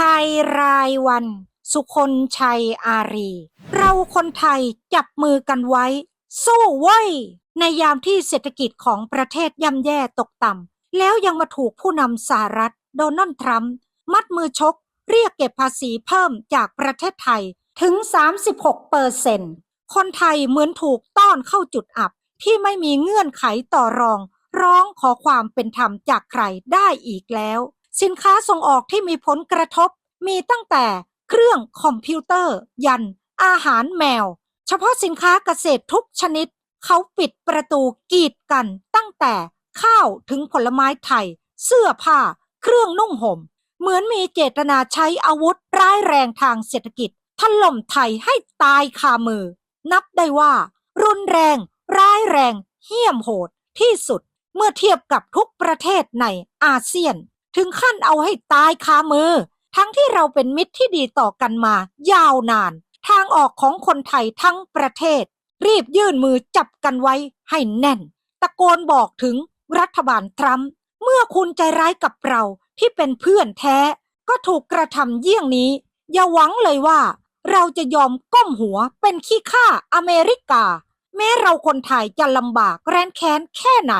ไทยรายวัน สุคนชัยอารี เราคนไทยจับมือกันไว้ สู้เว้ ในยามที่เศรษฐกิจของประเทศย่ำแย่ตกต่ำ แล้วยังมาถูกผู้นำสหรัฐ โดนัลด์ทรัมป์มัดมือชก เรียกเก็บภาษีเพิ่มจากประเทศไทยถึง 36เปอร์เซ็นคนไทยเหมือนถูกต้อนเข้าจุดอับ ที่ไม่มีเงื่อนไขต่อรอง ร้องขอความเป็นธรรมจากใครได้อีกแล้ว สินค้าส่งออกที่มีผลกระทบ มีตั้งแต่เครื่องคอมพิวเตอร์ ยัน อาหารแมว เฉพาะสินค้าเกษตรทุกชนิด เขาปิดประตูกีดกันตั้งแต่ข้าวถึงผลไม้ไทย เสื้อผ้า เครื่องนุ่งห่ม เหมือนมีเจตนาใช้อาวุธร้ายแรงทางเศรษฐกิจถล่มไทยให้ตายคามือ นับได้ว่า รุนแรง ร้ายแรง เหี้ยมโหดที่สุดเมื่อเทียบกับทุกประเทศในอาเซียน ถึงขั้นเอาให้ตายคามือ ทั้งที่เราเป็นมิตรที่ดีต่อกันมา ยาวนาน ทางออกของคนไทยทั้งประเทศ รีบยื่นมือจับกันไว้ให้แน่น ตะโกนบอกถึงรัฐบาลทรัมป์เมื่อคุณใจร้ายกับเราที่เป็นเพื่อนแท้ ก็ถูกกระทำเยี่ยงนี้ อย่าหวังเลยว่า เราจะยอมก้มหัวเป็นขี้ข้าอเมริกา แม้เราคนไทยจะลำบากแร้นแค้นแค่ไหน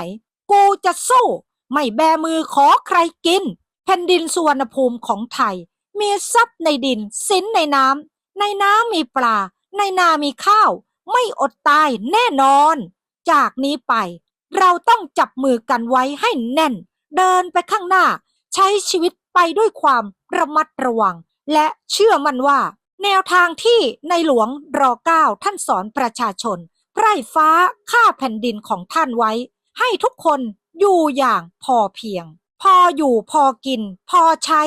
กูจะสู้ ไม่แบมือขอใครกิน แผ่นดินสุวรรณภูมิของไทย มีทรัพย์ในดินสินในน้ำในน้ำมีปลา ในนามีข้าว ไม่อดตายแน่นอน จากนี้ไป เราต้องจับมือกันไว้ให้แน่น เดินไปข้างหน้า ใช้ชีวิตไปด้วยความระมัดระวัง และเชื่อมั่นว่า แนวทางที่ในหลวงรอเก้าท่านสอนประชาชนไพร่ฟ้าข้าแผ่นดินของท่านไว้ ให้ทุกคน อยู่อย่างพอเพียง พออยู่พอกิน พอใช้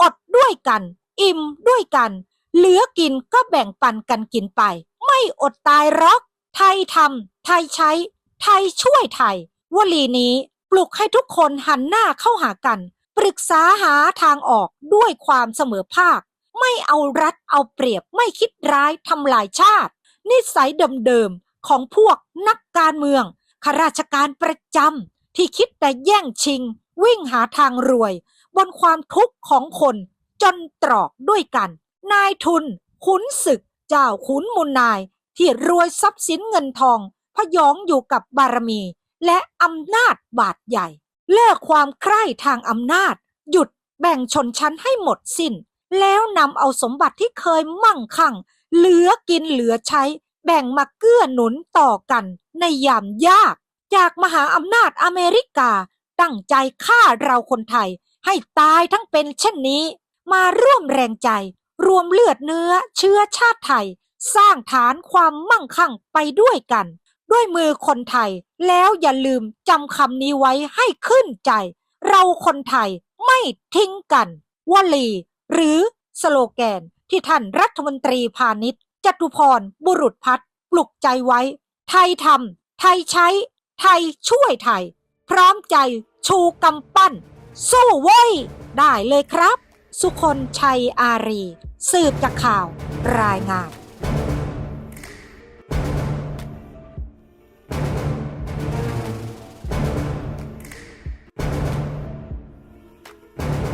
อดด้วยกัน อิ่มด้วยกัน เหลือกินก็แบ่งปันกันกินไป ไม่อดตายหรอก ไทยทำไทยใช้ ไทยช่วยไทยวลีนี้ปลุกให้ทุกคนหันหน้าเข้าหากัน ปรึกษาหาทางออกด้วยความเสมอภาค ไม่เอารัดเอาเปรียบไม่คิดร้ายทำลายชาติ นิสัยเดิมๆของพวกนักการเมืองข้าราชการประจำ ที่คิดแต่แย่งชิง วิ่งหาทางรวย บนความทุกข์ของคนจนตรอกด้วยกัน นายทุน ขุนศึก เจ้าขุนมูลนาย ที่รวยทรัพย์สินเงินทองพยองอยู่กับบารมี และอำนาจบาดใหญ่ เลิกความใคร่ทางอำนาจ หยุดแบ่งชนชั้นให้หมดสิ้น แล้วนำเอาสมบัติที่เคยมั่งคั่ง เหลือกินเหลือใช้ แบ่งมาเกื้อหนุนต่อกันในยามยาก จากมหาอำนาจอเมริกา ตั้งใจฆ่าเราคนไทย ให้ตายทั้งเป็นเช่นนี้ มาร่วมแรงใจ รวมเลือดเนื้อเชื้อชาติไทย สร้างฐานความมั่งคั่งไปด้วยกัน ด้วยมือคนไทย แล้วอย่าลืมจำคำนี้ไว้ให้ขึ้นใจ เราคนไทยไม่ทิ้งกันวลี หรือสโลแกนที่ท่านรัฐมนตรีพาณิชย์จตุพรบุรุษพัฒน์ปลุกใจไว้ ไทยทำไทยใช้ ไทยช่วยไทย พร้อมใจชูกำปั้น สู้เว้ย ได้เลยครับ สุคนชัยอารี สืบจากข่าวรายงาน